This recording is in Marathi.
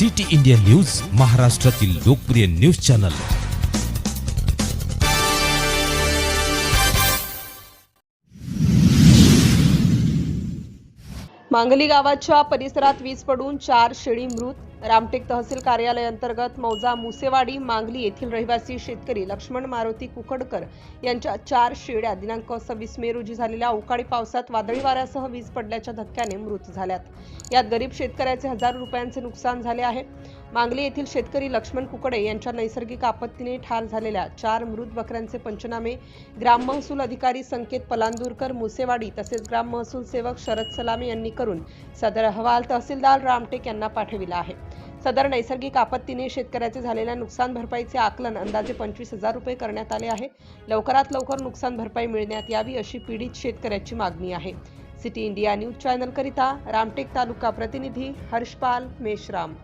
सिटी इंडिया न्यूज महाराष्ट्रातील लोकप्रिय न्यूज चॅनल. मांगली गावाच्या परिसरात वीज पडून चार शेळी मृत रामटेक तहसील कार्यालय अंतर्गत मौजा मुसेवाडी मांगली येथील रहिवासी शेतकरी लक्ष्मण मारुती कुकडकर यांच्या चार शेळ्या दिनांक सव्वीस मे रोजी झालेल्या अवकाळी पावसात वादळी वाऱ्यासह वीज पडल्याच्या धक्क्याने मृत झाल्यात. यात गरीब शेतकऱ्याचे हजारो रुपयांचे नुकसान झाले आहे. मांगली येथील शेतकरी लक्ष्मण कुकडे यांच्या नैसर्गिक आपत्तीने ठार झालेल्या चार मृत बकऱ्यांचे पंचनामे ग्राम महसूल अधिकारी संकेत पलांदूरकर मुसेवाडी तसेच ग्राम महसूल सेवक शरद सलामी यांनी करून सदर अहवाल तहसीलदार रामटेक यांना पाठविला आहे. सदर नैसर्गिक आपत्तीने शेतकऱ्याचे झालेल्या नुकसान भरपाईचे आकलन अंदाजे पंचवीस हजार रुपये करण्यात आले आहे. लवकरात लवकर नुकसान भरपाई मिळण्यात यावी अशी पीडित शेतकऱ्याची मागणी आहे. सिटी इंडिया न्यूज चॅनलकरिता रामटेक तालुका प्रतिनिधी हर्षपाल मेश्राम.